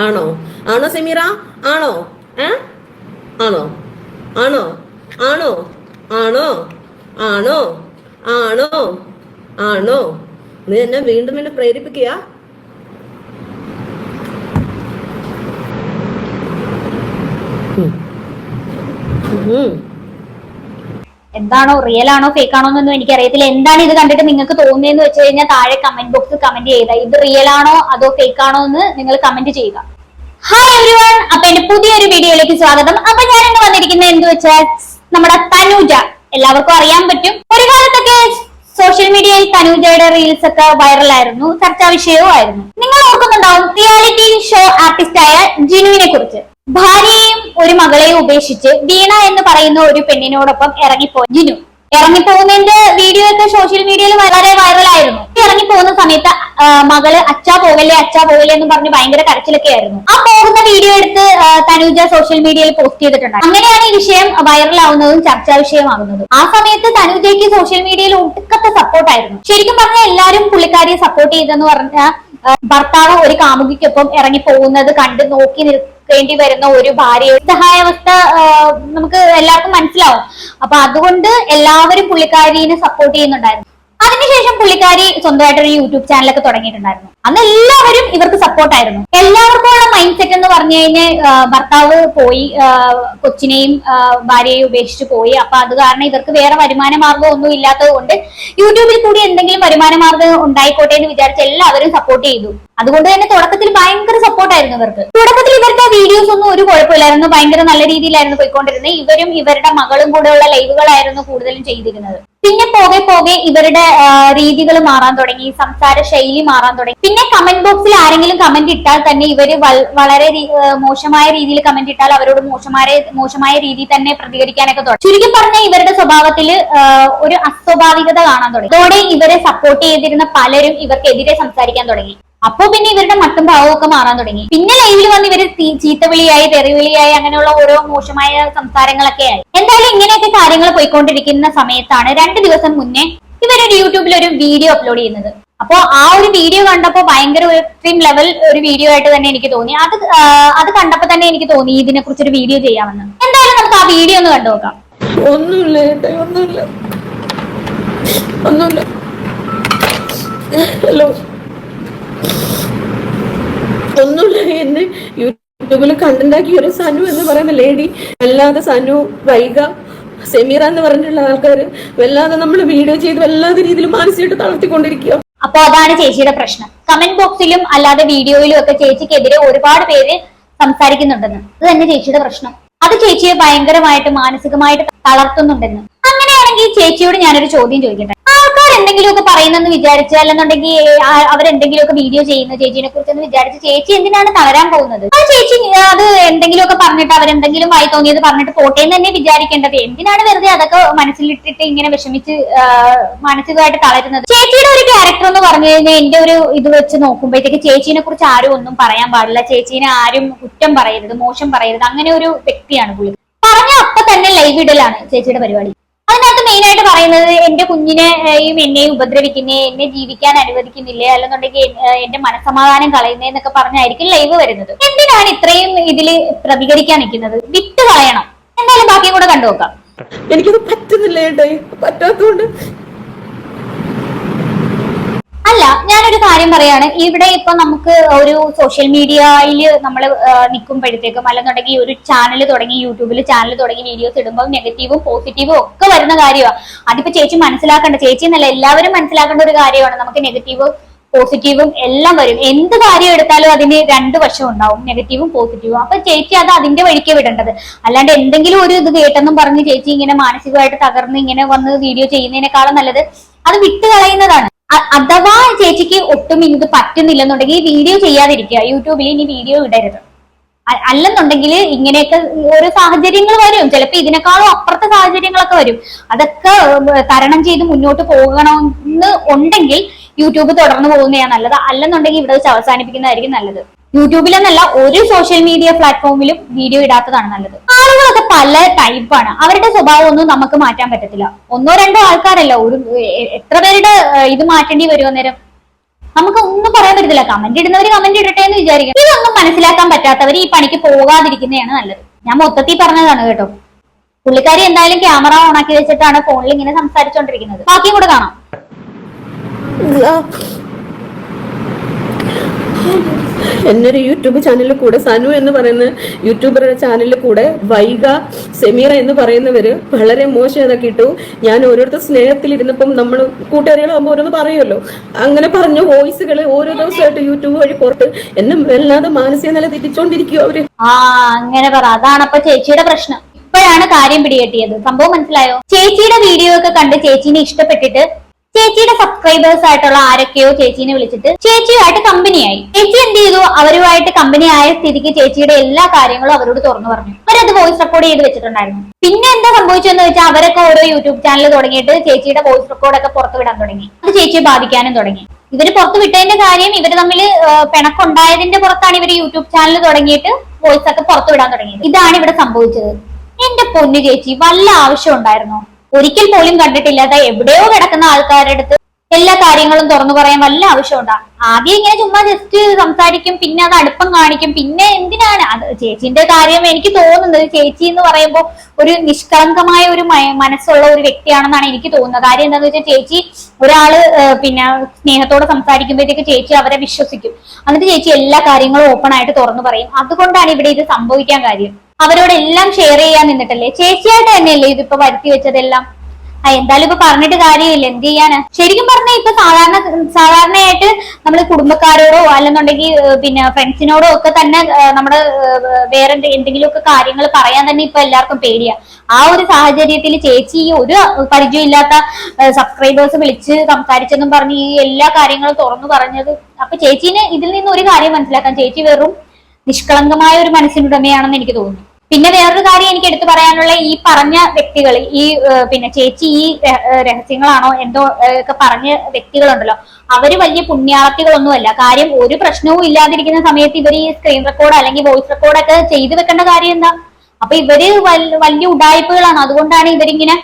ആണോ? ആണോ സെമീറ? ആണോ? ഏ? ആണോ? ആണോ? ആണോ? ആണോ? ആണോ? ആണോ? ആണോ? നീ എന്നെ വീണ്ടും എന്നെ പ്രേരിപ്പിക്കുക. ഉം. എന്താണോ റിയൽ ആണോ ഫേക്ക് ആണോ എന്നൊന്നും എനിക്കറിയത്തില്ല. എന്താണ് ഇത് കണ്ടിട്ട് നിങ്ങൾക്ക് തോന്നിയെന്ന് വെച്ച് കഴിഞ്ഞാൽ താഴെ കമന്റ് ബോക്സിൽ കമന്റ് ചെയ്ത ഇത് റിയൽ ആണോ അതോ ഫേക്ക് ആണോ എന്ന് നിങ്ങൾ കമന്റ് ചെയ്യുക. ഹായ് എവരിവൺ അപ്പൊ എന്റെ പുതിയൊരു വീഡിയോയിലേക്ക് സ്വാഗതം. അപ്പൊ ഞാൻ ഇന്ന് വന്നിരിക്കുന്നത് എന്ത് വെച്ചാൽ നമ്മുടെ തനുജ. എല്ലാവർക്കും അറിയാൻ പറ്റും. ഒരു കാലത്തൊക്കെ സോഷ്യൽ മീഡിയയിൽ തനുജയുടെ റീൽസ് ഒക്കെ വൈറലായിരുന്നു ചർച്ചാ വിഷയവും ആയിരുന്നു. നിങ്ങൾ ഓർക്കുന്നുണ്ടാവും റിയാലിറ്റി ഷോ ആർട്ടിസ്റ്റ് ആയ ജിനുവിനെ കുറിച്ച്. ഭാര്യയെയും ഒരു മകളെയും ഉപേക്ഷിച്ച് വീണ എന്ന് പറയുന്ന ഒരു പെണ്ണിനോടൊപ്പം ഇറങ്ങിപ്പോയി. ജിനു ഇറങ്ങിപ്പോകുന്നതിന്റെ വീഡിയോ ഒക്കെ സോഷ്യൽ മീഡിയയിൽ വളരെ വൈറലായിരുന്നു ഇറങ്ങിപ്പോകുന്ന സമയത്ത് മകൾ അച്ഛാ പോകല്ലേ അച്ഛാ പോകല്ലേ എന്ന് പറഞ്ഞ് ഭയങ്കര കരച്ചിലൊക്കെ ആയിരുന്നു. ആ പോകുന്ന വീഡിയോ എടുത്ത് തനുജ തനൂജ സോഷ്യൽ മീഡിയയിൽ പോസ്റ്റ് ചെയ്തിട്ടുണ്ട്. അങ്ങനെയാണ് ഈ വിഷയം വൈറലാവുന്നതും ചർച്ചാ വിഷയമാകുന്നതും ആ സമയത്ത് തനൂജയ്ക്ക് സോഷ്യൽ മീഡിയയിൽ ഒട്ടുക്കത്തെ സപ്പോർട്ടായിരുന്നു ശരിക്കും പറഞ്ഞാൽ എല്ലാവരും പുള്ളിക്കാരിയെ സപ്പോർട്ട് ചെയ്തെന്ന് പറഞ്ഞ ഭർത്താവ് ഒരു കാമുകിക്കൊപ്പം ഇറങ്ങി പോകുന്നത് കണ്ട് നോക്കി നിൽക്കേണ്ടി വരുന്ന ഒരു ഭാര്യ സഹായാവസ്ഥ നമുക്ക് എല്ലാവർക്കും മനസ്സിലാവും. അപ്പൊ അതുകൊണ്ട് എല്ലാവരും പുള്ളിക്കാരിനെ സപ്പോർട്ട് ചെയ്യുന്നുണ്ടായിരുന്നു. അതിനുശേഷം പുള്ളിക്കാരി സ്വന്തമായിട്ട് ഒരു യൂട്യൂബ് ചാനലൊക്കെ തുടങ്ങിയിട്ടുണ്ടായിരുന്നു. അന്ന് എല്ലാവരും ഇവർക്ക് സപ്പോർട്ടായിരുന്നു എല്ലാവർക്കും ഉള്ള മൈൻഡ് സെറ്റ് എന്ന് പറഞ്ഞു കഴിഞ്ഞാൽ ഭർത്താവ് പോയി കൊച്ചിനെയും ഭാര്യയെയും ഉപേക്ഷിച്ച് പോയി. അപ്പൊ അത് കാരണം ഇവർക്ക് വേറെ വരുമാന മാർഗം ഒന്നും ഇല്ലാത്തത് കൊണ്ട് യൂട്യൂബിൽ കൂടി എന്തെങ്കിലും വരുമാന മാർഗം ഉണ്ടായിക്കോട്ടെ എന്ന് വിചാരിച്ച് എല്ലാവരും സപ്പോർട്ട് ചെയ്തു. അതുകൊണ്ട് തന്നെ തുടക്കത്തിൽ ഭയങ്കര സപ്പോർട്ടായിരുന്നു ഇവർക്ക്. തുടക്കത്തിൽ ഇവരുടെ വീഡിയോസ് ഒന്നും ഒരു കുഴപ്പമില്ലായിരുന്നു. ഭയങ്കര നല്ല രീതിയിലായിരുന്നു പോയിക്കൊണ്ടിരുന്നത്. ഇവരും ഇവരുടെ മകളും കൂടെയുള്ള ലൈവുകളായിരുന്നു കൂടുതലും ചെയ്തിരുന്നത്. പിന്നെ പോകെ പോകെ ഇവരുടെ രീതികൾ മാറാൻ തുടങ്ങി സംസാര ശൈലി മാറാൻ തുടങ്ങി. പിന്നെ കമന്റ് ബോക്സിൽ ആരെങ്കിലും കമന്റ് ഇട്ടാൽ തന്നെ ഇവർ വളരെ മോശമായ രീതിയിൽ കമന്റ് ഇട്ടാൽ അവരോട് മോശമായ മോശമായ രീതിയിൽ തന്നെ പ്രതികരിക്കാനൊക്കെ തുടങ്ങി. ചുരുക്കി പറഞ്ഞ ഇവരുടെ സ്വഭാവത്തിൽ ഒരു അസ്വാഭാവികത കാണാൻ തുടങ്ങി. അതോടെ ഇവരെ സപ്പോർട്ട് ചെയ്തിരുന്ന പലരും ഇവർക്കെതിരെ സംസാരിക്കാൻ തുടങ്ങി. അപ്പോ പിന്നെ ഇവരുടെ മട്ടും ഭാവവും ഒക്കെ മാറാൻ തുടങ്ങി. പിന്നെ ലൈവിൽ വന്ന് ഇവർ ചീത്തവിളിയായി തെറിവിളിയായി അങ്ങനെയുള്ള ഓരോ മോശമായ സംസാരങ്ങളൊക്കെ ആയി. എന്തായാലും ഇങ്ങനെയൊക്കെ കാര്യങ്ങൾ പോയിക്കൊണ്ടിരിക്കുന്ന സമയത്താണ് രണ്ടു ദിവസം മുന്നേ ഇവരൊരു യൂട്യൂബിൽ ഒരു വീഡിയോ അപ്ലോഡ് ചെയ്യുന്നത്. അപ്പോ ആ ഒരു വീഡിയോ കണ്ടപ്പോ ഭയങ്കര എക്സ്ട്രീം ലെവൽ ഒരു വീഡിയോ ആയിട്ട് തന്നെ എനിക്ക് തോന്നി. അത് അത് കണ്ടപ്പോ തന്നെ എനിക്ക് തോന്നി ഇതിനെ കുറിച്ച് ഒരു വീഡിയോ ചെയ്യാമെന്ന്. എന്തായാലും നമുക്ക് ആ വീഡിയോ ഒന്ന് കണ്ടു നോക്കാം. ഒന്നുമില്ല ഒന്നുമില്ല. ഒന്നുമില്ല. ഹലോ. ഒന്നുമില്ല. എന്ന് യൂട്യൂബിൽ കണ്ടുണ്ടാക്കി ഒരു സനു എന്ന് പറയുന്ന ലേഡി വല്ലാതെ സനു വൈഗ സെമീറ എന്ന് പറഞ്ഞിട്ടുള്ള ആൾക്കാർ വല്ലാതെ നമ്മൾ വീഡിയോ ചെയ്ത് വല്ലാതെ രീതിയിൽ മാനസികമായിട്ട് തളർത്തിക്കൊണ്ടിരിക്കുക. അപ്പൊ അതാണ് ചേച്ചിയുടെ പ്രശ്നം. കമന്റ് ബോക്സിലും അല്ലാതെ വീഡിയോയിലും ഒക്കെ ചേച്ചിക്കെതിരെ ഒരുപാട് പേര് സംസാരിക്കുന്നുണ്ടെന്ന്. അത് തന്നെ ചേച്ചിയുടെ പ്രശ്നം. അത് ചേച്ചിയെ ഭയങ്കരമായിട്ട് മാനസികമായിട്ട് തളർത്തുന്നുണ്ടെന്ന്. അങ്ങനെയാണെങ്കിൽ ചേച്ചിയോട് ഞാനൊരു ചോദ്യം ചോദിക്കട്ടെ? ആൾക്കാർ എന്തെങ്കിലുമൊക്കെ പറയുന്നെന്ന് വിചാരിച്ച് അല്ലെന്നുണ്ടെങ്കിൽ അവരെന്തെങ്കിലുമൊക്കെ വീഡിയോ ചെയ്യുന്ന ചേച്ചിനെ കുറിച്ചെന്ന് വിചാരിച്ച് ചേച്ചി എന്തിനാണ് തകരാൻ പോകുന്നത്? ചേച്ചി അത് എന്തെങ്കിലുമൊക്കെ പറഞ്ഞിട്ട് അവരെന്തെങ്കിലും വായി തോന്നിയത് പറഞ്ഞിട്ട് പോട്ടെ എന്ന് തന്നെ വിചാരിക്കേണ്ടത്. എന്തിനാണ് വെറുതെ അതൊക്കെ മനസ്സിലിട്ടിട്ട് ഇങ്ങനെ വിഷമിച്ച് മാനസികമായിട്ട് തളരുന്നത്? ചേച്ചിയുടെ ഒരു ക്യാരക്ടർ എന്ന് പറഞ്ഞു കഴിഞ്ഞാൽ എന്റെ ഒരു ഇത് വെച്ച് നോക്കുമ്പോഴത്തേക്ക് ചേച്ചീനെ കുറിച്ച് ആരും ഒന്നും പറയാൻ പാടില്ല. ചേച്ചീനെ ആരും കുറ്റം പറയരുത് മോശം പറയരുത്. അങ്ങനെ ഒരു വ്യക്തിയാണ് പുള്ളി. പറഞ്ഞ അപ്പൊ തന്നെ ലൈവ് ഇടലാണ് ചേച്ചിയുടെ പരിപാടി. അതിനകത്ത് മെയിൻ ആയിട്ട് പറയുന്നത് എന്റെ കുഞ്ഞിനെയും എന്നെയും ഉപദ്രവിക്കുന്നേ എന്നെ ജീവിക്കാൻ അനുവദിക്കുന്നില്ലേ? അല്ലെന്നുണ്ടെങ്കിൽ എന്റെ മനസമാധാനം കളയുന്നേ എന്നൊക്കെ പറഞ്ഞായിരിക്കും ലൈവ് വരുന്നത്. എന്തിനാണ് ഇത്രയും ഇതിൽ പ്രതികരിക്കാൻ നിൽക്കുന്നത്? വിട്ട് കളയണം എന്തായാലും ബാക്കിയും കൂടെ കണ്ടു നോക്കാം എനിക്കത് പറ്റുന്നില്ല പറ്റാത്തതുകൊണ്ട് അല്ല ഞാനൊരു കാര്യം പറയാണ്. ഇവിടെ ഇപ്പൊ നമുക്ക് ഒരു സോഷ്യൽ മീഡിയയിൽ നമ്മൾ നിൽക്കുമ്പോഴത്തേക്കും അല്ലെന്നുണ്ടെങ്കിൽ ഒരു ചാനൽ തുടങ്ങി യൂട്യൂബിൽ ചാനൽ തുടങ്ങി വീഡിയോസ് ഇടുമ്പോൾ നെഗറ്റീവും പോസിറ്റീവും ഒക്കെ വരുന്ന കാര്യമാണ് അതിപ്പോ ചേച്ചി മനസ്സിലാക്കേണ്ട. ചേച്ചി എന്നല്ല എല്ലാവരും മനസ്സിലാക്കേണ്ട ഒരു കാര്യമാണ്. നമുക്ക് നെഗറ്റീവും പോസിറ്റീവും എല്ലാം വരും. എന്ത് കാര്യം എടുത്താലും അതിന് രണ്ട് വശം ഉണ്ടാവും. നെഗറ്റീവും പോസിറ്റീവും അപ്പൊ ചേച്ചി അത് അതിന്റെ വഴിക്ക് വിടേണ്ടത്. അല്ലാണ്ട് എന്തെങ്കിലും ഒരു ഇത് കേട്ടെന്നും പറഞ്ഞ് ചേച്ചി ഇങ്ങനെ മാനസികമായിട്ട് തകർന്ന് ഇങ്ങനെ വന്ന് വീഡിയോ ചെയ്യുന്നതിനേക്കാളും നല്ലത് അത് വിട്ട് കളയുന്നതാണ് അ- അഥവാ ചേച്ചിക്ക് ഒട്ടും ഇത് പറ്റുന്നില്ലെന്നുണ്ടെങ്കിൽ വീഡിയോ ചെയ്യാതിരിക്കുക. യൂട്യൂബിൽ ഇനി വീഡിയോ ഇടരുത്. അല്ലെന്നുണ്ടെങ്കിൽ ഇങ്ങനെയൊക്കെ ഓരോ സാഹചര്യങ്ങൾ വരും. ചിലപ്പോൾ ഇതിനേക്കാളും അപ്പുറത്തെ സാഹചര്യങ്ങളൊക്കെ വരും. അതൊക്കെ തരണം ചെയ്ത് മുന്നോട്ട് പോകണമെന്ന് ഉണ്ടെങ്കിൽ യൂട്യൂബ് തുടർന്ന് പോകുന്നതാണ് നല്ലത്. അല്ലെന്നുണ്ടെങ്കിൽ ഇവിടെ വെച്ച് അവസാനിപ്പിക്കുന്നതായിരിക്കും നല്ലത്. യൂട്യൂബിലെന്നല്ല ഒരു സോഷ്യൽ മീഡിയ പ്ലാറ്റ്ഫോമിലും വീഡിയോ ഇടാത്തതാണ് നല്ലത്. ആളുകളൊക്കെ പല ടൈപ്പാണ് അവരുടെ സ്വഭാവം ഒന്നും നമുക്ക് മാറ്റാൻ പറ്റത്തില്ല. ഒന്നോ രണ്ടോ ആൾക്കാരല്ല ഒരു എത്ര പേരുടെ ഇത് മാറ്റേണ്ടി വരും നേരം നമുക്ക് ഒന്നും പറയാൻ പറ്റത്തില്ല. കമന്റ് ഇടുന്നവർ കമന്റ് ഇടട്ടെ എന്ന് വിചാരിക്കും ഇതൊന്നും മനസ്സിലാക്കാൻ പറ്റാത്തവർ ഈ പണിക്ക് പോകാതിരിക്കുന്നതാണ് നല്ലത്. ഞാൻ മൊത്തത്തിൽ പറഞ്ഞതാണ് കേട്ടോ. പുള്ളിക്കാരി എന്തായാലും ക്യാമറ ഓണാക്കി വെച്ചിട്ടാണ് ഫോണിൽ ഇങ്ങനെ സംസാരിച്ചോണ്ടിരിക്കുന്നത്. ബാക്കിയും കൂടെ കാണാം. എന്നൊരു യൂട്യൂബ് ചാനലിൽ കൂടെ സനു എന്ന് പറയുന്ന യൂട്യൂബറുടെ ചാനലിൽ കൂടെ വൈഗ സെമീറ എന്ന് പറയുന്നവര് വളരെ മോശം ഇതൊക്കെ ഇട്ടു. ഞാൻ ഓരോരുത്തർ സ്നേഹത്തിലിരുന്നപ്പം നമ്മൾ കൂട്ടുകാരികളാകുമ്പോൾ ഓരോന്ന് പറയുമല്ലോ അങ്ങനെ പറഞ്ഞ വോയിസുകൾ ഓരോ ദിവസമായിട്ട് യൂട്യൂബ് വഴി പുറത്ത്. എന്നെ വല്ലാതെ മാനസിക നില തെറ്റിച്ചോണ്ടിരിക്കും അവർ. ആ അങ്ങനെ പറ. അതാണ് അപ്പൊ ചേച്ചിയുടെ പ്രശ്നം. ഇപ്പോഴാണ് കാര്യം പിടികെട്ടിയത്. സംഭവം മനസ്സിലായോ? ചേച്ചിയുടെ വീഡിയോ ഒക്കെ കണ്ട് ചേച്ചീനെ ഇഷ്ടപ്പെട്ടിട്ട് ചേച്ചിയുടെ സബ്സ്ക്രൈബേഴ്സ് ആയിട്ടുള്ള ആരൊക്കെയോ ചേച്ചീനെ വിളിച്ചിട്ട് ചേച്ചിയുമായിട്ട് കമ്പനിയായി ചേച്ചി എന്ത് ചെയ്തു? അവരുമായിട്ട് കമ്പനി ആയ സ്ഥിതിക്ക് ചേച്ചിയുടെ എല്ലാ കാര്യങ്ങളും അവരോട് തുറന്നു പറഞ്ഞു. അവരത് വോയിസ് റെക്കോർഡ് ചെയ്ത് വെച്ചിട്ടുണ്ടായിരുന്നു. പിന്നെ എന്താ സംഭവിച്ചെന്ന് വെച്ചാൽ അവരൊക്കെ ഓരോ യൂട്യൂബ് ചാനൽ തുടങ്ങിയിട്ട് ചേച്ചിയുടെ വോയിസ് റെക്കോർഡ് ഒക്കെ പുറത്തു വിടാൻ തുടങ്ങി. അത് ചേച്ചിയെ ബാധിക്കാനും തുടങ്ങി. ഇവർ പുറത്തു വിട്ടതിന്റെ കാര്യം ഇവർ തമ്മിൽ പിണക്കുണ്ടായതിന്റെ പുറത്താണ് ഇവർ യൂട്യൂബ് ചാനൽ തുടങ്ങിയിട്ട് വോയിസ് ഒക്കെ പുറത്തു വിടാൻ തുടങ്ങിയത്. ഇതാണ് ഇവിടെ സംഭവിച്ചത്. എന്റെ പൊന്നു ചേച്ചി വല്ല ആവശ്യം ഉണ്ടായിരുന്നോ? ഒരിക്കൽ പോലും കണ്ടിട്ടില്ലാത്ത എവിടെയോ കിടക്കുന്ന ആൾക്കാരുടെ അടുത്ത് എല്ലാ കാര്യങ്ങളും തുറന്നു പറയാൻ വല്ല ആവശ്യമുണ്ടാ ആദ്യം ഇങ്ങനെ ചുമ്മാ ജസ്റ്റ് സംസാരിക്കും പിന്നെ അത് അടുപ്പം കാണിക്കും പിന്നെ എന്തിനാണ്? അത് ചേച്ചിന്റെ കാര്യം എനിക്ക് തോന്നുന്നത് ചേച്ചി എന്ന് പറയുമ്പോൾ ഒരു നിഷ്കളങ്കമായ ഒരു മനസ്സുള്ള ഒരു വ്യക്തിയാണെന്നാണ് എനിക്ക് തോന്നുന്നത്. കാര്യം എന്താണെന്ന് വെച്ചാൽ ചേച്ചി ഒരാൾ പിന്നെ സ്നേഹത്തോടെ സംസാരിക്കുമ്പോഴത്തേക്ക് ചേച്ചി അവരെ വിശ്വസിക്കും. എന്നിട്ട് ചേച്ചി എല്ലാ കാര്യങ്ങളും ഓപ്പൺ ആയിട്ട് തുറന്നു പറയും. അതുകൊണ്ടാണ് ഇവിടെ ഇത് സംഭവിക്കാൻ കാര്യം. അവരോട് എല്ലാം ഷെയർ ചെയ്യാൻ നിന്നിട്ടല്ലേ? ചേച്ചിയായിട്ട് തന്നെയല്ലേ ഇതിപ്പോ വരുത്തി വെച്ചതെല്ലാം? എന്തായാലും ഇപ്പൊ പറഞ്ഞിട്ട് കാര്യമില്ല. എന്ത് ചെയ്യാനാ? ശരിക്കും പറഞ്ഞാൽ ഇപ്പൊ സാധാരണ സാധാരണയായിട്ട് നമ്മൾ കുടുംബക്കാരോടോ അല്ലെന്നുണ്ടെങ്കിൽ പിന്നെ ഫ്രണ്ട്സിനോടോ ഒക്കെ തന്നെ നമ്മുടെ വേറെ എന്തെങ്കിലും എന്തെങ്കിലുമൊക്കെ കാര്യങ്ങൾ പറയാൻ തന്നെ ഇപ്പൊ എല്ലാവർക്കും പേടിയാ. ആ ഒരു സാഹചര്യത്തിൽ ചേച്ചി ഒരു പരിചയമില്ലാത്ത സബ്സ്ക്രൈബേഴ്സ് വിളിച്ച് സംസാരിച്ചെന്നും പറഞ്ഞ് ഈ എല്ലാ കാര്യങ്ങളും തുറന്നു പറഞ്ഞത്. അപ്പൊ ചേച്ചീനെ ഇതിൽ നിന്ന് ഒരു കാര്യം മനസ്സിലാക്കാം. ചേച്ചി വെറും നിഷ്കളങ്കമായ ഒരു മനസ്സിനുടമയാണെന്ന് എനിക്ക് തോന്നുന്നു. പിന്നെ വേറൊരു കാര്യം എനിക്ക് എടുത്തു പറയാനുള്ള ഈ പറഞ്ഞ വ്യക്തികൾ ഈ പിന്നെ ചേച്ചി ഈ രഹസ്യങ്ങളാണോ എന്തോ ഒക്കെ പറഞ്ഞ വ്യക്തികളുണ്ടല്ലോ. അവർ വലിയ പുണ്യാളത്തികളൊന്നുമല്ല. കാര്യം ഒരു പ്രശ്നവും ഇല്ലാതിരിക്കുന്ന സമയത്ത് ഇവർ ഈ സ്ക്രീൻ റെക്കോർഡ് അല്ലെങ്കിൽ വോയിസ് റെക്കോർഡ് ഒക്കെ ചെയ്തു വെക്കേണ്ട കാര്യം എന്താ? അപ്പൊ ഇവർ വലിയ ഉടായ്പകളാണ്. അതുകൊണ്ടാണ് ഇവരിങ്ങനെ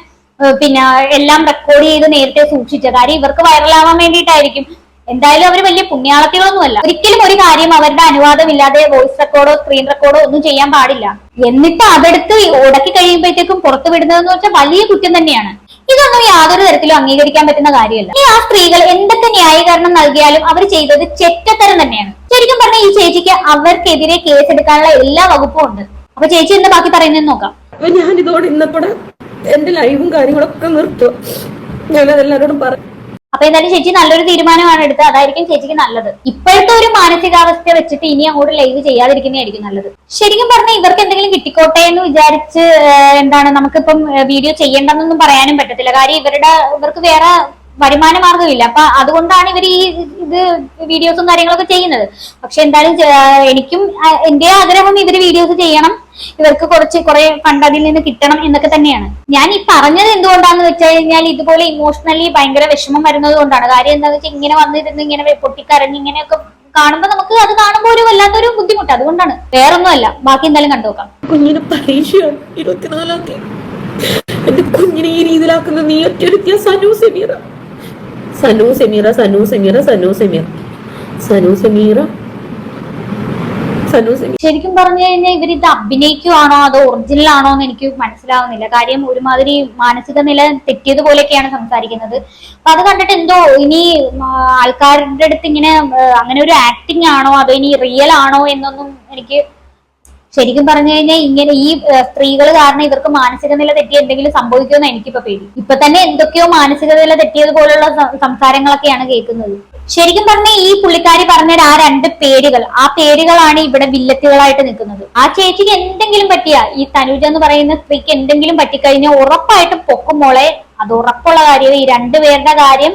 പിന്നെ എല്ലാം റെക്കോർഡ് ചെയ്ത് നേരത്തെ സൂക്ഷിച്ചത്. കാര്യം ഇവർക്ക് വൈറലാവാൻ വേണ്ടിയിട്ടായിരിക്കും. എന്തായാലും അവർ വലിയ പുണ്യാളത്തികളൊന്നുമല്ല. ഒരിക്കലും ഒരു കാര്യം അവരുടെ അനുവാദമില്ലാതെ വോയിസ് റെക്കോർഡോ സ്ക്രീൻ റെക്കോർഡോ ഒന്നും ചെയ്യാൻ പാടില്ല. എന്നിട്ട് അതെടുത്ത് ഉടക്കി കഴിയുമ്പോഴത്തേക്കും പുറത്തു വിടുന്നതെന്ന് വെച്ചാൽ വലിയ കുറ്റം തന്നെയാണ്. ഇതൊന്നും യാതൊരു തരത്തിലും അംഗീകരിക്കാൻ പറ്റുന്ന കാര്യമല്ല. ഈ ആ സ്ത്രീകൾ എന്തൊക്കെ ന്യായീകരണം നൽകിയാലും അവർ ചെയ്തത് ചെറ്റത്തരം തന്നെയാണ്. ശരിക്കും പറഞ്ഞാൽ ഈ ചേച്ചിക്ക് അവർക്കെതിരെ കേസെടുക്കാനുള്ള എല്ലാ വകുപ്പും ഉണ്ട്. അപ്പൊ ചേച്ചി എന്താ ബാക്കി പറയുന്നതെന്ന് നോക്കാം. ഞാൻ ഇതോടെ ഇന്നപ്പോടെ എന്റെ ലൈവും കാര്യങ്ങളൊക്കെ നിർത്തുക ഞാൻ അതെല്ലാരോടും പറ അപ്പൊ എന്തായാലും ചേച്ചി നല്ലൊരു തീരുമാനമാണ് എടുത്തത്. അതായിരിക്കും ചേച്ചിക്ക് നല്ലത്. ഇപ്പോഴത്തെ ഒരു മാനസികാവസ്ഥ വെച്ചിട്ട് ഇനി അങ്ങോട്ട് ലൈവ് ചെയ്യാതിരിക്കുന്നതായിരിക്കും നല്ലത്. ശരിക്കും പറഞ്ഞാൽ ഇവർക്ക് എന്തെങ്കിലും കിട്ടിക്കോട്ടെ എന്ന് വിചാരിച്ച് എന്താണ് നമുക്കിപ്പം വീഡിയോ ചെയ്യേണ്ടെന്നൊന്നും പറയാനും പറ്റത്തില്ല. കാര്യം ഇവരുടെ ഇവർക്ക് വേറെ വരുമാന മാർഗമില്ല. അപ്പൊ അതുകൊണ്ടാണ് ഇവർ ഈ ഇത് വീഡിയോസും കാര്യങ്ങളൊക്കെ ചെയ്യുന്നത്. പക്ഷെ എന്തായാലും എനിക്കും എന്റെ ആഗ്രഹം ഇവർ വീഡിയോസ് ചെയ്യണം. ഇവർക്ക് കുറച്ച് കുറെ ഫണ്ട് അതിൽ നിന്ന് കിട്ടണം എന്നൊക്കെ തന്നെയാണ്. ഞാൻ ഈ പറഞ്ഞത് എന്തുകൊണ്ടാന്ന് വെച്ചാൽ കഴിഞ്ഞാൽ ഇതുപോലെ ഇമോഷണലി ഭയങ്കര വിഷമം വരുന്നത് കൊണ്ടാണ്. കാര്യം എന്താന്ന് വെച്ചാൽ ഇങ്ങനെ വന്നിരുന്ന് ഇങ്ങനെ പൊട്ടിക്കരഞ്ഞ് ഇങ്ങനെയൊക്കെ കാണുമ്പോൾ നമുക്ക് അത് കാണുമ്പോൾ ഒരു വല്ലാത്തൊരു ബുദ്ധിമുട്ട്. അതുകൊണ്ടാണ്. വേറൊന്നുമല്ല. ബാക്കി എന്തായാലും കണ്ടു നോക്കാം. കുഞ്ഞിന് പരീക്ഷയാണ് ഇരുപത്തിനാലാം തീയതി. എന്റെ കുഞ്ഞിനെ ഈ രീതിയിലാക്കുന്ന നീ ഒറ്റ സനു സെമീറ സനു സെമീറ സനു സെമീറ. സനു സെമീറ. ശരിക്കും പറഞ്ഞു കഴിഞ്ഞാൽ ഇവർ ഇത് അഭിനയിക്കുവാണോ അതോ ഒറിജിനൽ ആണോ എന്ന് എനിക്ക് മനസ്സിലാവുന്നില്ല. കാര്യം ഒരുമാതിരി മാനസിക നില തെറ്റിയതുപോലെയൊക്കെയാണ് സംസാരിക്കുന്നത്. അപ്പൊ അത് കണ്ടിട്ട് എന്തോ ഇനി ആൾക്കാരുടെ അടുത്ത് ഇങ്ങനെ അങ്ങനെ ഒരു ആക്ടിങ് ആണോ? അതോ ഇനി റിയൽ ആണോ എന്നൊന്നും എനിക്ക് ശരിക്കും പറഞ്ഞു കഴിഞ്ഞാൽ ഇങ്ങനെ ഈ സ്ത്രീകൾ കാരണം ഇവർക്ക് മാനസിക നില തെറ്റി എന്തെങ്കിലും സംഭവിക്കുമെന്ന് എനിക്കിപ്പോ പേടി. ഇപ്പൊ തന്നെ എന്തൊക്കെയോ മാനസിക നില തെറ്റിയത് പോലുള്ള സംസാരങ്ങളൊക്കെയാണ് കേൾക്കുന്നത്. ശരിക്കും പറഞ്ഞാൽ ഈ പുള്ളിക്കാരി പറഞ്ഞ ആ രണ്ട് പേരുകൾ ആ പേരുകളാണ് ഇവിടെ വില്ലത്തുകളായിട്ട് നിൽക്കുന്നത്. ആ ചേച്ചിക്ക് എന്തെങ്കിലും പറ്റിയ ഈ തനുജ എന്ന് പറയുന്ന സ്ത്രീക്ക് എന്തെങ്കിലും പറ്റിക്കഴിഞ്ഞാൽ ഉറപ്പായിട്ടും പൊക്കും മോളെ. അത് ഉറപ്പുള്ള കാര്യം ഈ രണ്ടുപേരുടെ കാര്യം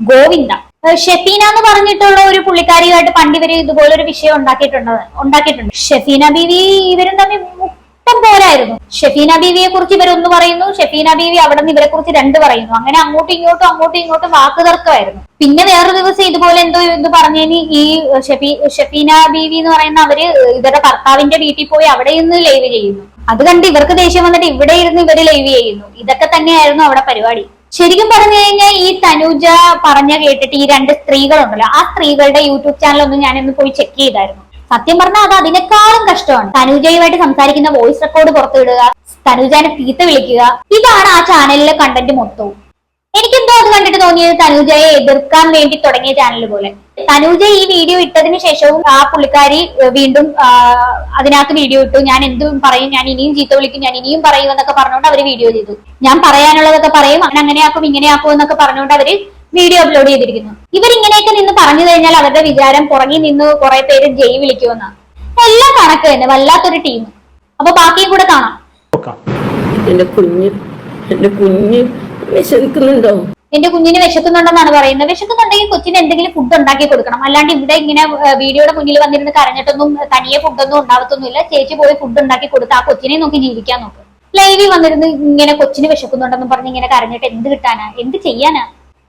ഗോവിന്ദ. ഷെഫീന എന്ന് പറഞ്ഞിട്ടുള്ള ഒരു പുള്ളിക്കാരിയുമായിട്ട് പണ്ട് ഇവർ ഇതുപോലെ ഒരു വിഷയം ഉണ്ടാക്കിയിട്ടുണ്ട് ഉണ്ടാക്കിയിട്ടുണ്ട്. ഷെഫീന ബീവി ഇവരും തമ്മിൽ മുട്ടം പോരായിരുന്നു ഷെഫീന ബീവിയെ കുറിച്ച് ഇവരൊന്ന് പറയുന്നു ഷെഫീന ബീവി അവിടെ നിന്ന് ഇവരെ കുറിച്ച് രണ്ട് പറയുന്നു. അങ്ങനെ അങ്ങോട്ടും ഇങ്ങോട്ടും അങ്ങോട്ടും ഇങ്ങോട്ടും വാക്ക് തർക്കമായിരുന്നു. പിന്നെ വേറൊരു ദിവസം ഇതുപോലെ എന്തോ ഇത് പറഞ്ഞതിന് ഈ ഷെഫീ ഷെഫീന ബീവി എന്ന് പറയുന്ന അവർ ഇവരുടെ ഭർത്താവിന്റെ വീട്ടിൽ പോയി അവിടെ നിന്ന് ലൈവ് ചെയ്യുന്നു. അത് കണ്ട് ഇവർക്ക് ദേഷ്യം വന്നിട്ട് ഇവിടെ ഇരുന്ന് ഇവർ ലൈവ് ചെയ്യുന്നു. ഇതൊക്കെ തന്നെയായിരുന്നു അവിടെ പരിപാടി. ശരിക്കും പറഞ്ഞു കഴിഞ്ഞാൽ ഈ തനുജ പറഞ്ഞ കേട്ടിട്ട് ഈ രണ്ട് സ്ത്രീകളുണ്ടല്ലോ ആ സ്ത്രീകളുടെ യൂട്യൂബ് ചാനൽ ഒന്ന് പോയി ചെക്ക് ചെയ്തായിരുന്നു. സത്യം പറഞ്ഞാൽ അത് അതിനേക്കാളും കഷ്ടമാണ്. തനുജയുമായിട്ട് സംസാരിക്കുന്ന വോയിസ് റെക്കോർഡ് പുറത്തുവിടുക തനുജാനെ തീത്ത വിളിക്കുക ഇതാണ് ആ ചാനലിലെ കണ്ടന്റ് മൊത്തവും. എനിക്കെന്തോ അത് കണ്ടിട്ട് തോന്നിയത് തനൂജയെ എതിർക്കാൻ വേണ്ടി തുടങ്ങിയ ചാനൽ പോലെ. തനൂജ ഈ വീഡിയോ ഇട്ടതിന് ശേഷവും ആ പുള്ളിക്കാരി വീണ്ടും അതിനകത്ത് വീഡിയോ ഇട്ടു. ഞാൻ എന്തും പറയും ഞാൻ ഇനിയും ചീത്ത വിളിക്കും ഞാൻ ഇനിയും പറയും എന്നൊക്കെ പറഞ്ഞുകൊണ്ട് അവർ വീഡിയോ ചെയ്തു. ഞാൻ പറയാനുള്ളതൊക്കെ പറയും അങ്ങനെ അങ്ങനെയാക്കും ഇങ്ങനെയാക്കും എന്നൊക്കെ പറഞ്ഞുകൊണ്ട് അവർ വീഡിയോ അപ്ലോഡ് ചെയ്തിരിക്കുന്നു. ഇവരിങ്ങനെയൊക്കെ നിന്ന് പറഞ്ഞു കഴിഞ്ഞാൽ അവരുടെ വിചാരം പുറകിൽ നിന്ന് കുറെ പേര് ജയ് വിളിക്കുമെന്നാണ് എല്ലാം കണക്ക് തന്നെ വല്ലാത്തൊരു ടീം അപ്പൊ ബാക്കിയും കൂടെ കാണാം. എന്റെ കുഞ്ഞ് എന്റെ കുഞ്ഞ് വിശക്കുന്നുണ്ടോ എന്റെ കുഞ്ഞിന് വിശക്കുന്നുണ്ടെന്നാണ് പറയുന്നത്. വിശക്കുന്നുണ്ടെങ്കിൽ കൊച്ചിന് എന്തെങ്കിലും ഫുഡ് ഉണ്ടാക്കി കൊടുക്കണം. അല്ലാണ്ട് ഇവിടെ ഇങ്ങനെ വീഡിയോയുടെ മുന്നിൽ വന്നിരുന്ന് കരഞ്ഞിട്ടൊന്നും തനിയെ ഫുഡൊന്നും ഉണ്ടാവത്തൊന്നുമില്ല. ചേച്ചി പോയി ഫുഡ് ഉണ്ടാക്കി കൊടുത്ത് ആ കൊച്ചിനെ നോക്കി ജീവിക്കാൻ നോക്ക്. ലൈവിൽ വന്നിരുന്ന് ഇങ്ങനെ കൊച്ചിന് വിശക്കുന്നുണ്ടെന്ന് പറഞ്ഞ് ഇങ്ങനെ കരഞ്ഞിട്ട് എന്ത് കിട്ടാനാ? എന്ത് ചെയ്യാനാ?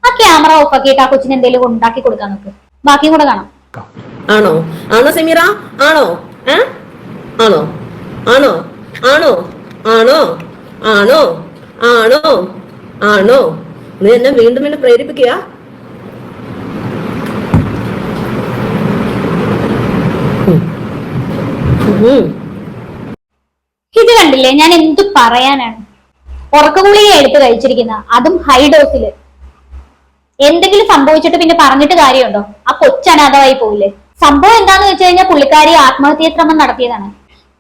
ആ ക്യാമറ ഓഫ് ആക്കിയിട്ട് ആ കൊച്ചിന് എന്തെങ്കിലും ഉണ്ടാക്കി കൊടുക്കാൻ നോക്ക്. ബാക്കിയും കൂടെ കാണാം. ആണോ? ആണോ സെമീറ? ആണോ? ആണോ? ആണോ? ആണോ? ആണോ? ആണോ? ആണോ? ആണോ? നീ എന്നെ വീണ്ടും എന്നെ പ്രേരിപ്പിക്കുക. ഇത് കണ്ടില്ലേ? ഞാൻ എന്ത് പറയാനാണ്? ഉറക്കഗുളിക എടുത്ത് കഴിച്ചിരിക്കുന്ന അതും ഹൈ എന്തെങ്കിലും സംഭവിച്ചിട്ട് പിന്നെ പറഞ്ഞിട്ട് കാര്യമുണ്ടോ? ആ കൊച്ചനാഥമായി പോയില്ലേ സംഭവം എന്താന്ന് വെച്ച് കഴിഞ്ഞാൽ പുള്ളിക്കാരി ആത്മഹത്യാ ശ്രമം നടത്തിയതാണ്.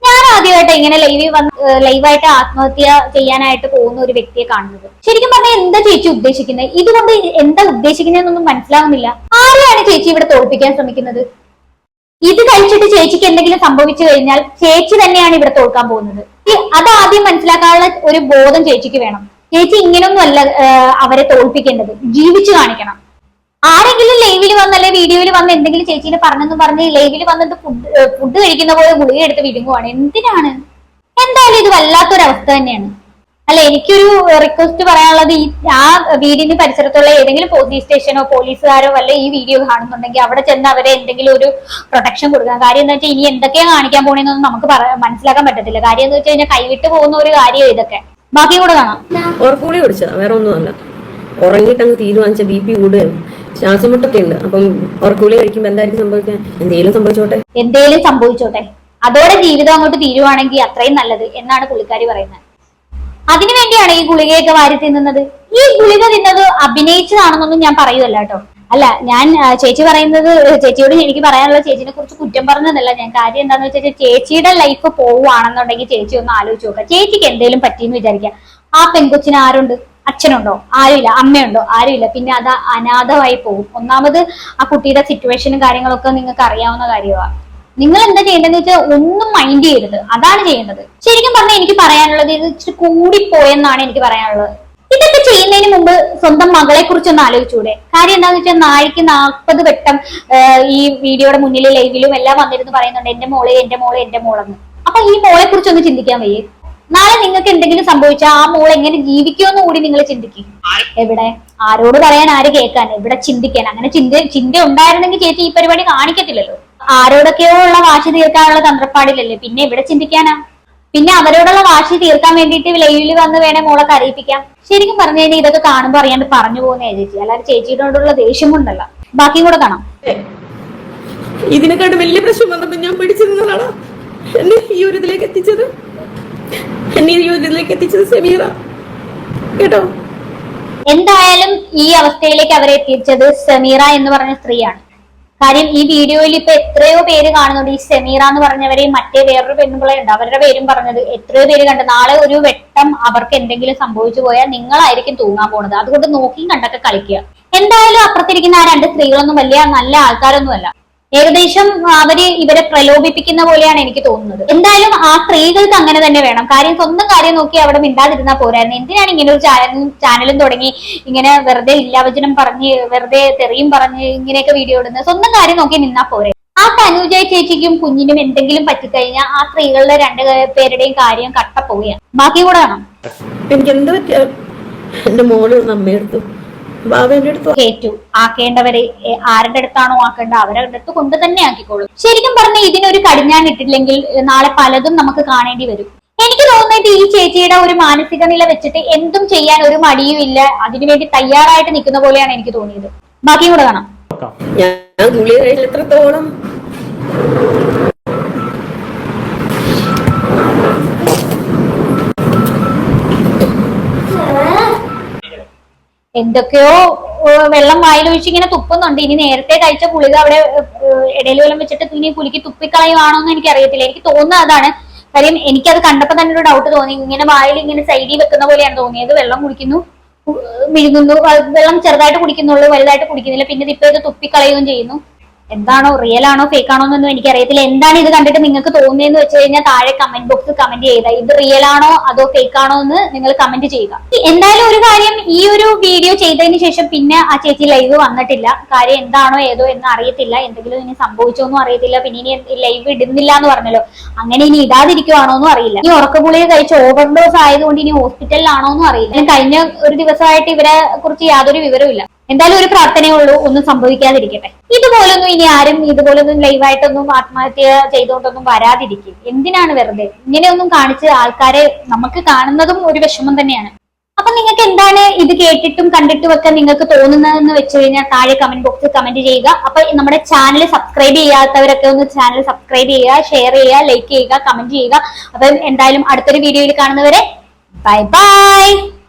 ഞാൻ ആദ്യമായിട്ട് ഇങ്ങനെ ലൈവിൽ വന്ന് ലൈവായിട്ട് ആത്മഹത്യ ചെയ്യാനായിട്ട് പോകുന്ന ഒരു വ്യക്തിയെ കാണുന്നത്. ശരിക്കും പറഞ്ഞാൽ എന്താ ചേച്ചി ഉദ്ദേശിക്കുന്നത് ഇതുകൊണ്ട് എന്താ ഉദ്ദേശിക്കുന്നതെന്നൊന്നും മനസ്സിലാവുന്നില്ല. ആരെയാണ് ചേച്ചി ഇവിടെ തോൽപ്പിക്കാൻ ശ്രമിക്കുന്നത്? ഇത് കഴിച്ചിട്ട് ചേച്ചിക്ക് എന്തെങ്കിലും സംഭവിച്ചു കഴിഞ്ഞാൽ ചേച്ചി തന്നെയാണ് ഇവിടെ തോൽക്കാൻ പോകുന്നത്. അത് ആദ്യം മനസ്സിലാക്കാനുള്ള ഒരു ബോധം ചേച്ചിക്ക് വേണം. ചേച്ചി ഇങ്ങനൊന്നും അല്ല അവരെ തോൽപ്പിക്കേണ്ടത്. ജീവിച്ചു കാണിക്കണം. ആരെങ്കിലും ലൈവിൽ വന്നല്ലേ വീഡിയോയിൽ വന്ന് എന്തെങ്കിലും ചേച്ചീനെ പറഞ്ഞെന്ന് പറഞ്ഞ് ലൈവിൽ വന്നിട്ട് ഫുഡ് ഫുഡ് കഴിക്കുന്ന പോലെ ഗുളിക എടുത്ത് വിടുമ്പോഴാണ് എന്തിനാണ്? എന്തായാലും ഇത് വല്ലാത്തൊരവസ്ഥ തന്നെയാണ്. അല്ല എനിക്കൊരു റിക്വസ്റ്റ് പറയാനുള്ളത് ഈ ആ വീടിന്റെ പരിസരത്തുള്ള ഏതെങ്കിലും പോലീസ് സ്റ്റേഷനോ പോലീസുകാരോ വല്ല ഈ വീഡിയോ കാണുന്നുണ്ടെങ്കിൽ അവിടെ ചെന്ന് അവരെ എന്തെങ്കിലും ഒരു പ്രൊട്ടക്ഷൻ കൊടുക്കുക. കാര്യം എന്താ വെച്ചാൽ ഇനി എന്തൊക്കെയാ കാണിക്കാൻ പോണെന്നൊന്നും നമുക്ക് മനസ്സിലാക്കാൻ പറ്റത്തില്ല. കാര്യം എന്ന് വെച്ച് കഴിഞ്ഞാൽ കൈവിട്ട് പോകുന്ന ഒരു കാര്യം ഇതൊക്കെ. ബാക്കി കൂടെ കാണാം. വേറെ ഒന്നുമല്ല അങ്ങ് തീരുമാനിച്ച ബി പി കൂടുകയും ശ്വാസമുട്ടൊക്കെ ഉണ്ട് അപ്പം ഉറക്കൂലി കഴിക്കുമ്പോൾ എന്തായിരിക്കും സംഭവിക്കാൻ? എന്തെങ്കിലും സംഭവിച്ചോട്ടെ? എന്തേലും സംഭവിച്ചോട്ടെ. അതോടെ ജീവിതം അങ്ങോട്ട് തീരുവാണെങ്കിൽ അത്രയും നല്ലത് എന്നാണ് പുള്ളിക്കാരി പറയുന്നത്. അതിനു വേണ്ടിയാണ് ഈ ഗുളികയൊക്കെ വാരി തിന്നുന്നത്. ഈ ഗുളിക തിന്നത് അഭിനയിച്ചതാണെന്നൊന്നും ഞാൻ പറയുമല്ല കേട്ടോ. അല്ല ഞാൻ ചേച്ചി പറയുന്നത് ചേച്ചിയോട് എനിക്ക് പറയാനുള്ള ചേച്ചിനെ കുറിച്ച് കുറ്റം പറഞ്ഞതല്ല. ഞാൻ കാര്യം എന്താന്ന് വെച്ചാൽ ചേച്ചിയുടെ ലൈഫ് പോവുകയാണെന്നുണ്ടെങ്കിൽ ചേച്ചി ഒന്ന് ആലോചിച്ച് നോക്കുക. ചേച്ചിക്ക് എന്തെങ്കിലും പറ്റിയെന്ന് വിചാരിക്കുക. ആ പെൺകൊച്ചിന് ആരുണ്ട്? അച്ഛനുണ്ടോ? ആരുമില്ല. അമ്മയുണ്ടോ? ആരുമില്ല. പിന്നെ അത് അനാഥമായി പോകും. ഒന്നാമത് ആ കുട്ടിയുടെ സിറ്റുവേഷനും കാര്യങ്ങളൊക്കെ നിങ്ങൾക്ക് അറിയാവുന്ന കാര്യമാണ് നിങ്ങൾ എന്താ ചെയ്യേണ്ടതെന്ന് വെച്ചാൽ ഒന്നും മൈൻഡ് ചെയ്യരുത്. അതാണ് ചെയ്യേണ്ടത്. ശരിക്കും പറഞ്ഞാൽ എനിക്ക് പറയാനുള്ളത് ഇത് ഇച്ചിരി കൂടിപ്പോയെന്നാണ് എനിക്ക് പറയാനുള്ളത്. ഇതൊക്കെ ചെയ്യുന്നതിന് മുമ്പ് സ്വന്തം മകളെ കുറിച്ചൊന്ന് ആലോചിച്ചൂടെ? കാര്യം എന്താന്ന് വെച്ചാൽ നാഴിക്ക് നാൽപ്പത് വട്ടം ഈ വീഡിയോയുടെ മുന്നിൽ ലൈവിലും എല്ലാം വന്നിരുന്നു പറയുന്നുണ്ട് എന്റെ മോളെ എന്റെ മോളെ എന്റെ മോളെന്ന്. അപ്പൊ ഈ മോളെ കുറിച്ചൊന്ന് ചിന്തിക്കാൻ വയ്യേ. നാളെ നിങ്ങൾക്ക് എന്തെങ്കിലും സംഭവിച്ചാൽ ആ മോൾ എങ്ങനെ ജീവിക്കുമെന്ന് കൂടി നിങ്ങൾ ചിന്തിക്കും. എവിടെ? ആരോട് പറയാൻ ആര് കേൾക്കാൻ? എവിടെ ചിന്തിക്കാൻ? അങ്ങനെ ചിന്ത ചിന്ത ഉണ്ടായിരുന്നെങ്കിൽ ചേച്ചി ഈ പരിപാടി കാണിക്കത്തില്ലല്ലോ. ആരോടൊക്കെയോ ഉള്ള വാശി തീർക്കാനുള്ള തന്ത്രപ്പാടിലല്ലേ പിന്നെ എവിടെ ചിന്തിക്കാനാ? പിന്നെ അവരോടുള്ള വാശി തീർക്കാൻ വേണ്ടിയിട്ട് ലൈവിൽ വന്ന് വേണേ മോളെ കരയിപ്പിക്കാം. ശരിക്കും പറഞ്ഞു കഴിഞ്ഞാൽ ഇതൊക്കെ കാണുമ്പോൾ അറിയാണ്ട് പറഞ്ഞു പോകുന്നേ ചേച്ചി. അല്ലാതെ ചേച്ചിയോടുള്ള ദേഷ്യം കൊണ്ടല്ല ബാക്കിയും കൂടെ കാണാം. ഇതിനെക്കാട്ടും വലിയ പ്രശ്നം വന്നപ്പോ ഞാൻ പിടിച്ചിരുന്നതാണോ? എന്നെ ഈ ഒരു ഇതിലേക്ക് എത്തിച്ചത്? സെമീറ. കേട്ടോ? എന്തായാലും ഈ അവസ്ഥയിലേക്ക് അവരെ എത്തിച്ചത് സമീറ എന്ന് പറഞ്ഞ സ്ത്രീയാണ്. കാര്യം ഈ വീഡിയോയിൽ ഇപ്പൊ എത്രയോ പേര് കാണുന്നുണ്ട്. ഈ സെമീറ എന്ന് പറഞ്ഞവരെ മറ്റേ വേറൊരു പെണ്ണുങ്ങളെ ഉണ്ട്. അവരുടെ പേരും പറഞ്ഞത് എത്രയോ പേര് കണ്ട് നാളെ ഒരു വെട്ടം അവർക്ക് എന്തെങ്കിലും സംഭവിച്ചു പോയാൽ നിങ്ങളായിരിക്കും തൂങ്ങാൻ പോണത്. അതുകൊണ്ട് നോക്കിയും കണ്ടൊക്കെ കളിക്കുക. എന്തായാലും അപ്പുറത്തിരിക്കുന്ന ആ രണ്ട് സ്ത്രീകളൊന്നും വലിയ നല്ല ആൾക്കാരൊന്നുമല്ല. ഏകദേശം അവർ ഇവരെ പ്രലോഭിപ്പിക്കുന്ന പോലെയാണ് എനിക്ക് തോന്നുന്നത്. എന്തായാലും ആ സ്ത്രീകൾക്ക് അങ്ങനെ തന്നെ വേണം. കാര്യം സ്വന്തം കാര്യം നോക്കി അവിടെ മിണ്ടാതിരുന്നാൽ പോരായിരുന്നു. എന്തിനാണ് ഇങ്ങനെ ഒരു ചാനൽ ചാനലും തുടങ്ങി ഇങ്ങനെ വെറുതെ ഇല്ലാവചനം പറഞ്ഞ് വെറുതെ തെറിയും പറഞ്ഞ് ഇങ്ങനെയൊക്കെ വീഡിയോ ഇടുന്നത്? സ്വന്തം കാര്യം നോക്കി നിന്നാ പോരെ. ആ തനുജ ചേച്ചിക്കും കുഞ്ഞിനും എന്തെങ്കിലും പറ്റിക്കഴിഞ്ഞാൽ ആ സ്ത്രീകളുടെ രണ്ട് പേരുടെയും കാര്യം കട്ട പോവുകയാണ്. ബാക്കി കൂടെ കാണാം. എനിക്ക് എന്താ പറ്റിയ? എന്റെ മോൾ നമ്മയെടുത്തു കേറ്റു. ആക്കേണ്ടവരെ ആരുടെ അടുത്താണോ ആക്കേണ്ട അവരുടെ അടുത്ത് കൊണ്ട് തന്നെ ആക്കിക്കോളും. ശരിക്കും പറഞ്ഞാൽ ഇതിനൊരു കടിഞ്ഞാൻ ഇട്ടില്ലെങ്കിൽ നാളെ പലതും നമുക്ക് കാണേണ്ടി വരും. എനിക്ക് തോന്നുന്നത് ഈ ചേച്ചിയുടെ ഒരു മാനസിക നില വെച്ചിട്ട് എന്തും ചെയ്യാൻ ഒരു മടിയും ഇല്ല. അതിനുവേണ്ടി തയ്യാറായിട്ട് നിൽക്കുന്ന പോലെയാണ് എനിക്ക് തോന്നിയത്. ബാക്കിയും കൂടെ കാണാം. ഞാൻ എത്രത്തോളം എന്തൊക്കെയോ വെള്ളം വായിലൊഴിച്ച് ഇങ്ങനെ തുപ്പുന്നുണ്ട്. ഇനി നേരത്തെ കഴിച്ച ഗുളിക അവിടെ ഇടയിൽ വെള്ളം വെച്ചിട്ട് ഇനി കുലുക്കി തുപ്പിക്കളയുവാണോ എന്ന് എനിക്ക് അറിയത്തില്ല എനിക്ക് തോന്നുന്നത് അതാണ്. കാര്യം എനിക്കത് കണ്ടപ്പോ തന്നെ ഒരു ഡൗട്ട് തോന്നി. ഇങ്ങനെ വായിൽ ഇങ്ങനെ സൈഡിൽ വെക്കുന്ന പോലെയാണ് തോന്നിയത്. വെള്ളം കുടിക്കുന്നു. മിഴുകുന്നു വെള്ളം ചെറുതായിട്ട് കുടിക്കുന്നുള്ളൂ വലുതായിട്ട് കുടിക്കുന്നില്ല. പിന്നെ ഇപ്പൊ ഇത് തുപ്പിക്കളയുകയും ചെയ്യുന്നു. എന്താണോ റിയൽ ആണോ ഫേക്ക് ആണോ എന്നൊന്നും എനിക്കറിയത്തില്ല. എന്താണ് ഇത് കണ്ടിട്ട് നിങ്ങൾക്ക് തോന്നിയെന്ന് വെച്ച് കഴിഞ്ഞാൽ താഴെ കമന്റ് ബോക്സ് കമന്റ് ചെയ്ത ഇത് റിയൽ ആണോ അതോ ഫേക്ക് ആണോ എന്ന് നിങ്ങൾ കമന്റ് ചെയ്യുക. എന്തായാലും ഒരു കാര്യം ഈ ഒരു വീഡിയോ ചെയ്തതിന് ശേഷം പിന്നെ ആ ചേച്ചി ലൈവ് വന്നിട്ടില്ല. കാര്യം എന്താണോ ഏതോ എന്ന് അറിയത്തില്ല. എന്തെങ്കിലും ഇനി സംഭവിച്ചോന്നും അറിയത്തില്ല. പിന്നെ ഇനി ലൈവ് ഇടുന്നില്ല എന്ന് പറഞ്ഞല്ലോ. അങ്ങനെ ഇനി ഇടാതിരിക്കുവാണോ എന്നും അറിയില്ല. ഈ ഉറക്കഗുളിക കഴിച്ച് ഓവർഡോസ് ആയതുകൊണ്ട് ഇനി ഹോസ്പിറ്റലിലാണോ എന്നും അറിയില്ല. കഴിഞ്ഞ ഒരു ദിവസമായിട്ട് ഇവരെ കുറിച്ച് യാതൊരു വിവരവും എന്തായാലും ഒരു പ്രാർത്ഥനയേ ഉള്ളൂ ഒന്നും സംഭവിക്കാതിരിക്കട്ടെ. ഇതുപോലൊന്നും ഇനി ആരും ഇതുപോലൊന്നും ലൈവായിട്ടൊന്നും ആത്മഹത്യ ചെയ്തുകൊണ്ടൊന്നും വരാതിരിക്കും. എന്തിനാണ് വെറുതെ? ഇങ്ങനെയൊന്നും കാണിച്ച് ആൾക്കാരെ നമുക്ക് കാണുന്നതും ഒരു വിഷമം തന്നെയാണ്. അപ്പൊ നിങ്ങൾക്ക് എന്താണ് ഇത് കേട്ടിട്ടും കണ്ടിട്ടും ഒക്കെ നിങ്ങൾക്ക് തോന്നുന്നതെന്ന് വെച്ച് കഴിഞ്ഞാൽ താഴെ കമന്റ് ബോക്സിൽ കമന്റ് ചെയ്യുക. അപ്പൊ നമ്മുടെ ചാനൽ സബ്സ്ക്രൈബ് ചെയ്യാത്തവരൊക്കെ ഒന്ന് ചാനൽ സബ്സ്ക്രൈബ് ചെയ്യുക ഷെയർ ചെയ്യുക ലൈക്ക് ചെയ്യുക കമന്റ് ചെയ്യുക. അപ്പം എന്തായാലും അടുത്തൊരു വീഡിയോയിൽ കാണുന്നവരെ ബൈ ബൈ